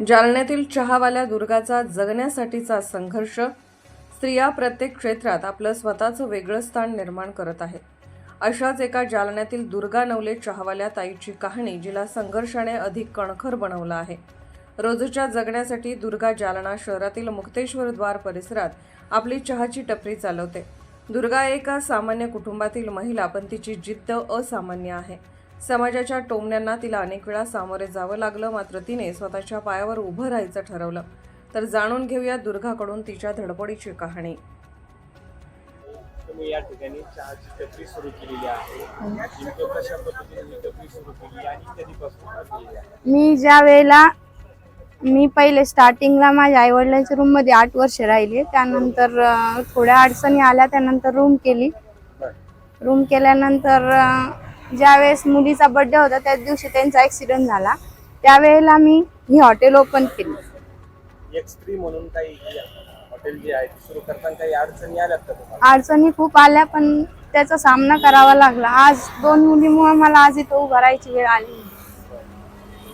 जालन्यातील चहावाल्या दुर्गाचा जगण्यासाठीचा संघर्ष स्त्रिया प्रत्येक क्षेत्रात आपलं स्वतःचं वेगळं स्थान निर्माण करत आहेत अशाच एका जालन्यातील दुर्गा नवले चहावाल्या ताईची कहाणी जिला संघर्षाने अधिक कणखर बनवला आहे. रोजच्या जगण्यासाठी दुर्गा जालना शहरातील मुक्तेश्वर द्वार परिसरात आपली चहाची टपरी चालवते. दुर्गा एका सामान्य कुटुंबातील महिला पण तिची जिद्द असामान्य आहे. समाजाच्या टोमण्यांना तिला अनेक वेळा सामोरे जावं लागलं मात्र तिने स्वतःच्या पायावर उभं राहायचं ठरवलं. तर जाणून घेऊया दुर्गाकडून तिच्या धडपडीची कहाणी. तुम्ही या ठिकाणी चहाची टपरी सुरू केलेली आहे. नेमकं कशा पद्धतीने ही टपरी सुरू केली आणि कधीपासून आहे? मी ज्या वेळेला मी पहिले स्टार्टिंगला माझ्या आई वडिलांच्या रूममध्ये आठ वर्ष राहिले. त्यानंतर अं, थोड्या अडचणी आल्या त्यानंतर रूम केली. रूम केल्यानंतर अं, ज्या वेळेस मुलीचा बर्थडे होता त्याच दिवशी त्यांचा ऍक्सिडेंट झाला. त्यावेळेला मी ही हॉटेल ओपन केली. एक स्त्री म्हणून काही हॉटेल जी आहे ती सुरू करताना काही अडचणी आल्यात का तुम्हाला? अडचणी खूप आल्या पण त्याचा सामना करावा लागला. आज दोन मुलीमुळे मला आज इथं उभं राहायची वेळ आली.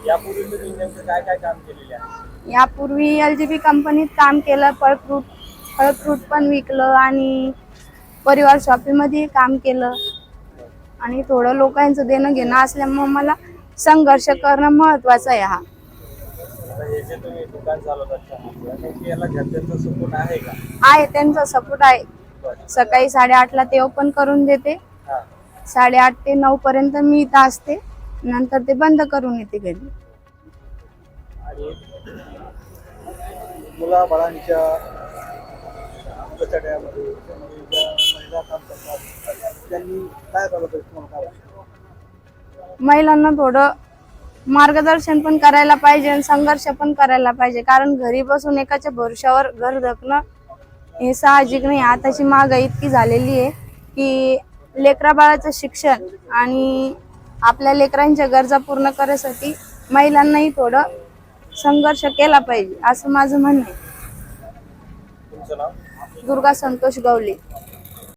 यापूर्वी तुम्ही नेमकं काय काय काम केलेले आहे? यापूर्वी एल जी बी कंपनीत काम केलं फळ फ्रूट फळ फ्रूट पण विकलं आणि परिवार शॉपिंगमध्ये काम केलं. आणि थोडं लोकांचं देणं घेणं असल्यामुळे मला संघर्ष करणं महत्वाचं आहे हा. आहे त्यांचा सपोर्ट आहे. सकाळी साडेआठला ते ओपन करून देते. हा. साडेआठ ते नऊ पर्यंत मी इथं असते. नंतर ते बंद करून येते घरी. मुला बाळांच्या बचड्यामध्ये त्यामध्ये ज्या महिला काम करतात त्यांनी काय झालं पाहिजे तुम्हाला काय वाटतं? महिलांना थोडं मार्गदर्शन पण करायला पाहिजे आणि संघर्ष पण करायला पाहिजे. कारण घरी बसून एकाच्या भरोशावर घर धकणं हे साहजिक नाही. आताची महागाई इतकी झालेली आहे की लेकरा बाळाचं शिक्षण आणि आपल्या लेकरांच्या गरजा पूर्ण करण्यासाठी महिलांनाही थोडं संघर्ष केला पाहिजे असं माझं म्हणणं आहे. तुमचं नाव? दुर्गा संतोष गवले.